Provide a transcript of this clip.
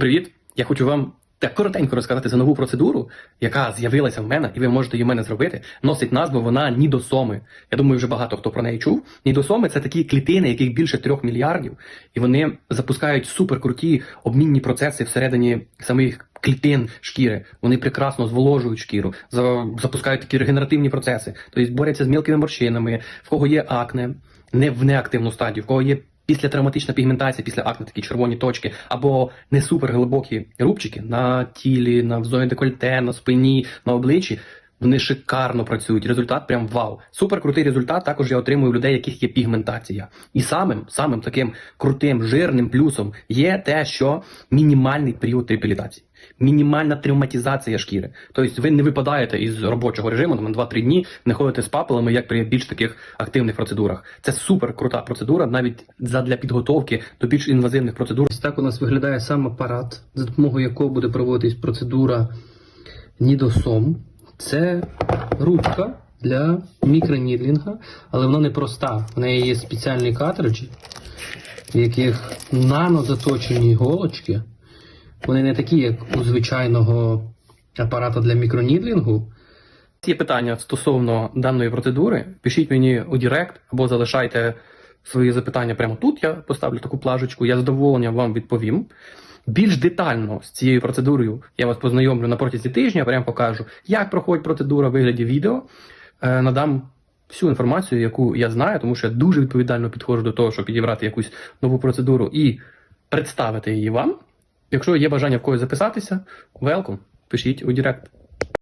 Привіт! Я хочу вам так коротенько розказати за нову процедуру, яка з'явилася в мене, і ви можете її в мене зробити. Носить назву вона нідосоми. Я думаю, вже багато хто про неї чув. Нідосоми це такі клітини, яких більше трьох мільярдів, і вони запускають суперкруті обмінні процеси всередині самих клітин шкіри. Вони прекрасно зволожують шкіру, запускають такі регенеративні процеси, тобто борються з мілкими морщинами, в кого є акне, не в неактивну стадію, в кого є після травматична пігментація, після акне такі червоні точки, або не супер глибокі рубчики на тілі, на зоні декольте, на спині, на обличчі. Вони шикарно працюють. Результат прям вау. Супер крутий результат. Також я отримую людей, яких є пігментація. І самим самим таким крутим жирним плюсом є те, що мінімальний період реабілітації, мінімальна травматизація шкіри. Тобто ви не випадаєте із робочого режиму там, на 2-3 дні, не ходите з папелами, як при більш таких активних процедурах. Це супер крута процедура, навіть задля підготовки до більш інвазивних процедур. Ось так у нас виглядає сам апарат, за допомогою якого буде проводитись процедура нідосом. Це ручка для мікронідлінга, але вона не проста. В неї є спеціальні картриджі, в яких нанозаточені голочки. Вони не такі, як у звичайного апарата для мікронідлінгу. Є питання стосовно даної процедури. Пишіть мені у Директ або залишайте свої запитання прямо тут. Я поставлю таку плажечку. Я задоволенням вам відповім. Більш детально з цією процедурою я вас познайомлю на протязі тижня, прямо покажу, як проходить процедура в вигляді відео. Е, надам всю інформацію, яку я знаю, тому що я дуже відповідально підходжу до того, щоб підібрати якусь нову процедуру і представити її вам. Якщо є бажання в когось записатися, welcome, пишіть у Директ.